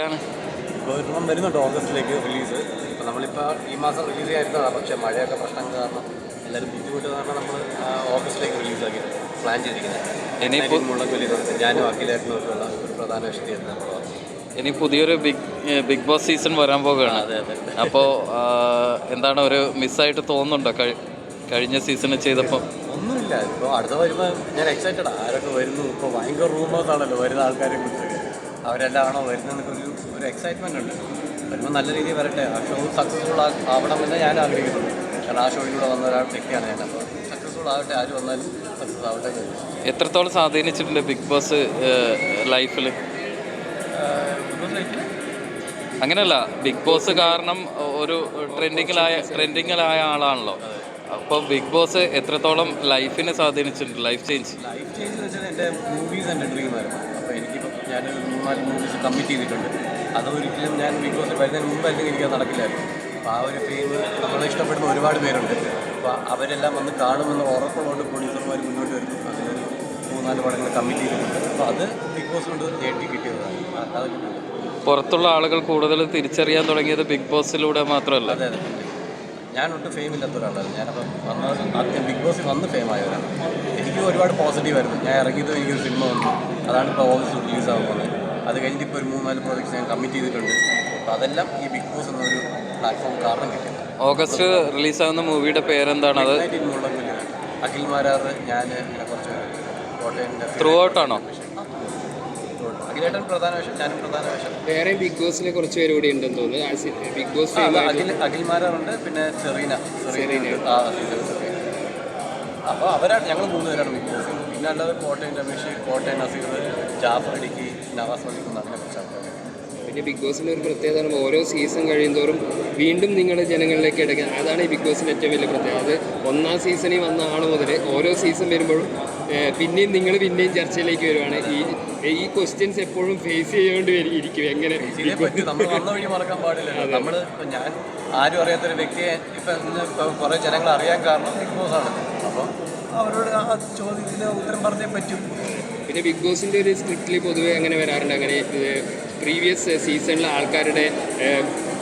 ഒരെണ്ണം വരുന്നുണ്ട് ഓഗസ്റ്റിലേക്ക് റിലീസ്. ഇപ്പോൾ നമ്മളിപ്പോൾ ഈ മാസം റിലീസ് ചെയ്യാതിരുന്നതാണ് പക്ഷേ മഴയൊക്കെ പ്രശ്നം കാരണം എല്ലാവരും ബുദ്ധിമുട്ട് കാരണം നമ്മൾ ഓഗസ്റ്റിലേക്ക് റിലീസാക്കി പ്ലാൻ ചെയ്തിരിക്കുന്നത്. ഇനിയിപ്പോൾ മുള്ളക്കൊല്ലി ഞാനും അഖിലായിട്ടുള്ള ഒരു പ്രധാന വിഷയമായിരുന്നു ഇനി പുതിയൊരു ബിഗ് ബിഗ് ബോസ് സീസൺ വരാൻ പോകുകയാണ് അതെ അതെ അപ്പോൾ എന്താണ് ഒരു മിസ്സായിട്ട് തോന്നുന്നുണ്ടോ? കഴി കഴിഞ്ഞ സീസണിൽ ചെയ്തപ്പോൾ ഒന്നുമില്ല. ഇപ്പോൾ അടുത്ത വരുമ്പോൾ ഞാൻ എക്സൈറ്റഡ് ആരൊക്കെ വരുന്നു? ഇപ്പോൾ ഭയങ്കര റൂമേഴ്സ് ആണല്ലോ വരുന്ന ആൾക്കാരെ കുറിച്ചൊക്കെ. അവരെല്ലാം ആണോ വരുന്നതെന്നൊക്കെ ഒരു ഒരു എക്സൈറ്റ്മെന്റ് ഉണ്ട്. വരുമ്പോൾ നല്ല രീതിയിൽ വരട്ടെ. ആ ഷോ സക്സസ്ഫുൾ ആവണമെന്ന് ഞാൻ ആഗ്രഹിക്കുന്നു. കാരണം ആ ഷോയിലൂടെ വന്ന ഒരാൾ വ്യക്തിയാണ് ഞാൻ. അപ്പോൾ സക്സസ്ഫുൾ ആവട്ടെ. ആര് വന്നാലും സക്സസ് ആവട്ടെ എത്രത്തോളം സ്വാധീനിച്ചിട്ടുണ്ട് ബിഗ് ബോസ് ലൈഫിൽ ആഹ് ബിഗ് ബോസ് ലൈഫിൽ അങ്ങനെയല്ല. ബിഗ് ബോസ് കാരണം ഒരു ട്രെൻഡിങ്ങിലായ ട്രെൻഡിങ്ങിലായ ആളാണല്ലോ. അപ്പോൾ ബിഗ് ബോസ് എത്രത്തോളം ലൈഫിനെ സ്വാധീനിച്ചിട്ടുണ്ട്? Life change. ലൈഫ് ചേഞ്ച് എന്ന് വെച്ചാൽ എന്റെ മൂവീസ് എന്റെ ഡ്രീമായിരുന്നു അപ്പോൾ നാല് ഞാൻ മൂന്നാൽ മൂവീസ് കമ്മിറ്റ് ചെയ്തിട്ടുണ്ട്. അതൊരിക്കലും ഞാൻ ബിഗ് ബോസ് വരുന്നതിന് മുമ്പായിരുന്നു എനിക്ക് അത് നടക്കില്ലായിരുന്നു. അപ്പോൾ ആ ഒരു ഫെയിം നമ്മളെ ഇഷ്ടപ്പെടുന്ന ഒരുപാട് പേരുണ്ട്. അപ്പോൾ അവരെല്ലാം വന്ന് കാണുമെന്ന് ഉറപ്പുള്ളതുകൊണ്ട് പ്രൊഡ്യൂസർമാർ മുന്നോട്ട് വരുന്നു അതിലൊരു മൂന്നാൽ പടങ്ങൾ കമ്മിറ്റ് ചെയ്തിട്ടുണ്ട്. അപ്പോൾ അത് ബിഗ് ബോസ് കൊണ്ട് നേട്ടി കിട്ടിയതാണ്. അത് പുറത്തുള്ള ആളുകൾ കൂടുതൽ തിരിച്ചറിയാൻ തുടങ്ങിയത് ബിഗ് ബോസിലൂടെ മാത്രമല്ല. അതെ അതെ. ഞാൻ ഒട്ടും ഫെയിം ഇല്ലാത്ത ഒരാളാണ് ഞാനപ്പം വന്ന ആദ്യം ബിഗ് ബോസിൽ വന്ന് ഫെയിം ആയവരാണ്. എനിക്ക് ഒരുപാട് പോസിറ്റീവ് ആയിരുന്നു. ഞാൻ ഇറങ്ങിയത് എനിക്കൊരു സിനിമ വന്നു. അതാണ് ഇപ്പോൾ ഓഗസ്റ്റ് റിലീസ് ആകാൻ പോകുന്നത്. അത് കഴിഞ്ഞിട്ട് ഇപ്പോൾ ഒരു മൂന്നാൽ പ്രോജക്ട്സ് ഞാൻ കമ്മിറ്റ് ചെയ്തിട്ടുണ്ട്. അപ്പോൾ അതെല്ലാം ഈ ബിഗ് ബോസ് എന്നൊരു പ്ലാറ്റ്ഫോം കാരണം കിട്ടിയത് ഓഗസ്റ്റ് റിലീസ് റിലീസാകുന്ന മൂവിയുടെ പേരെന്താണ്? അത് അഖിൽ മാരാർ ഞാൻ ഇങ്ങനെ കുറച്ച് കോട്ടയം ത്രൂ ഔട്ടാണോ അഖിലേട്ടൻ പ്രധാന വേഷം ഞാനും പ്രധാന വേഷം. വേറെ ബിഗ് ബോസിനെ കുറച്ച് പേര് കൂടി ഉണ്ടെന്ന് തോന്നുന്നു. ബിഗ് ബോസ് അഖിൽ അഖിൽമാരുണ്ട് പിന്നെ സെറീന. സെറീന അപ്പോൾ അവരാണ് ഞങ്ങൾ മൂന്ന് പേരാണ് ബിഗ് ബോസ് പിന്നെ അല്ലാതെ കോട്ടയം രമേശ് കോട്ടയം നസീർ ജാഫർ ഇടുക്കി നവാസ് മലിക്കുന്ന അതിനെ കുറിച്ചാണ് ആൾക്കാർ പിന്നെ ബിഗ് ബോസിന്റെ ഒരു പ്രത്യേകത ഓരോ സീസൺ കഴിയുമോറും വീണ്ടും നിങ്ങൾ ജനങ്ങളിലേക്ക് എടുക്കുക അതാണ് ഈ ബിഗ് ബോസിന്റെ ഏറ്റവും വലിയ പ്രത്യേകത. അത് ഒന്നാം സീസണിൽ വന്ന ആൾ മുതൽ ഓരോ സീസൺ വരുമ്പോഴും പിന്നെയും നിങ്ങൾ പിന്നെയും ചർച്ചയിലേക്ക് വരുവാണ്. ഈ ഈ ക്വസ്റ്റ്യൻസ് എപ്പോഴും ഫേസ് ചെയ്തുകൊണ്ട് ഇരിക്കും. എങ്ങനെ നമ്മൾ വന്ന വഴി മറക്കാൻ പാടില്ല നമ്മൾ ഞാൻ ആരും അറിയാത്തൊരു വ്യക്തിയെ ഇപ്പം കുറേ ജനങ്ങൾ അറിയാൻ കാരണം ബിഗ് ബോസ് ആണ്. അപ്പം അവരോട് ആ ചോദ്യത്തിന് ഉത്തരം പറഞ്ഞേ പറ്റും. പിന്നെ ബിഗ് ബോസിന്റെ ഒരു സ്ക്രിപ്റ്റിൽ പൊതുവെ അങ്ങനെ വരാറുണ്ട്. അങ്ങനെ പ്രീവിയസ് സീസണിലെ ആൾക്കാരുടെ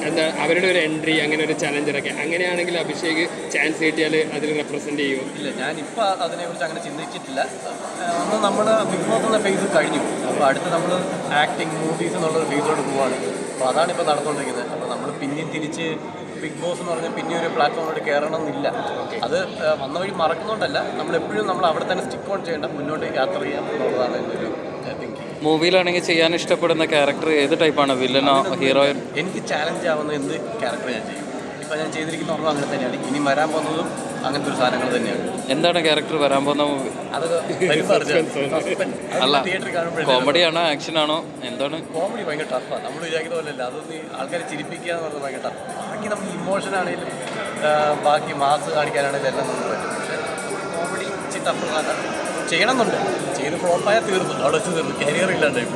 എന്താ അവരുടെ ഒരു എൻട്രി അങ്ങനെ ഒരു ചലഞ്ചറൊക്കെ അങ്ങനെയാണെങ്കിൽ അഭിഷേക് ചാൻസ് കിട്ടിയാൽ അതിൽ റെപ്രസെന്റ് ചെയ്യുമോ ഇല്ല ഞാനിപ്പോൾ അതിനെക്കുറിച്ച് അങ്ങനെ ചിന്തിച്ചിട്ടില്ല. ഒന്ന് നമ്മൾ ബിഗ് ബോസ് എന്ന ഫേസ് കഴിഞ്ഞു. അപ്പോൾ അടുത്ത് നമ്മൾ ആക്ടിങ് മൂവീസ് എന്നുള്ള ഫേസിലോട്ട് പോവാണ്. അപ്പോൾ അതാണ് ഇപ്പോൾ നടന്നുകൊണ്ടിരിക്കുന്നത് അപ്പോൾ നമ്മൾ പിന്നെയും തിരിച്ച് ബിഗ് ബോസ് എന്ന് പറഞ്ഞാൽ പിന്നെ ഒരു പ്ലാറ്റ്ഫോമിലോട്ട് കയറണം എന്നില്ല അത് വന്ന വഴി മറക്കുന്നുണ്ടല്ല. നമ്മൾ എപ്പോഴും നമ്മൾ അവിടെ തന്നെ സ്റ്റിക്ക് ഓൺ ചെയ്യേണ്ട മുന്നോട്ട് യാത്ര ചെയ്യാം എന്നുള്ളതാണ് എന്റെ ഒരു മൂവിയിലാണെങ്കിൽ ചെയ്യാൻ ഇഷ്ടപ്പെടുന്ന ക്യാരക്ടർ ഏത് ടൈപ്പാണ് വില്ലനോ ഹീറോയിൻ എനിക്ക് ചാലഞ്ച് ആവുന്ന എന്ത് ക്യാരക്ടർ ഞാൻ ചെയ്യും? ഇപ്പം ഞാൻ ചെയ്തിരിക്കുന്ന ഓർമ്മ അങ്ങനെ തന്നെയാണ്. ഇനി വരാൻ പോകുന്നതും അങ്ങനത്തെ ഒരു സാധനങ്ങൾ തന്നെയാണ്. എന്താണ് ക്യാരക്ടർ വരാൻ പോകുന്ന മൂവി? അല്ല, കോമഡിയാണോ ആക്ഷൻ ആക്ഷനാണോ എന്താണ്? കോമഡി ഭയങ്കര ടഫാണ് നമ്മൾ വിചാരിക്കുന്ന പോലെ അല്ല അതൊന്നും ആൾക്കാരെ ചിരിപ്പിക്കുക എന്ന് പറഞ്ഞാൽ ഭയങ്കര ടഫ് ബാക്കി നമുക്ക് ഇമോഷൻ ആണെങ്കിലും ബാക്കി മാസ് കാണിക്കാനാണെങ്കിലും എല്ലാം നമുക്ക് പറ്റും. പക്ഷേ കോമഡി ഇച്ചിരി ടഫ് ചെയ്യണമെന്നുണ്ട്. ചെയ്ത് ഫ്ലോപ്പായാൽ തീർന്നു അവിടെ വെച്ച് തീർന്നു കരിയർ ഇല്ലാണ്ടായി.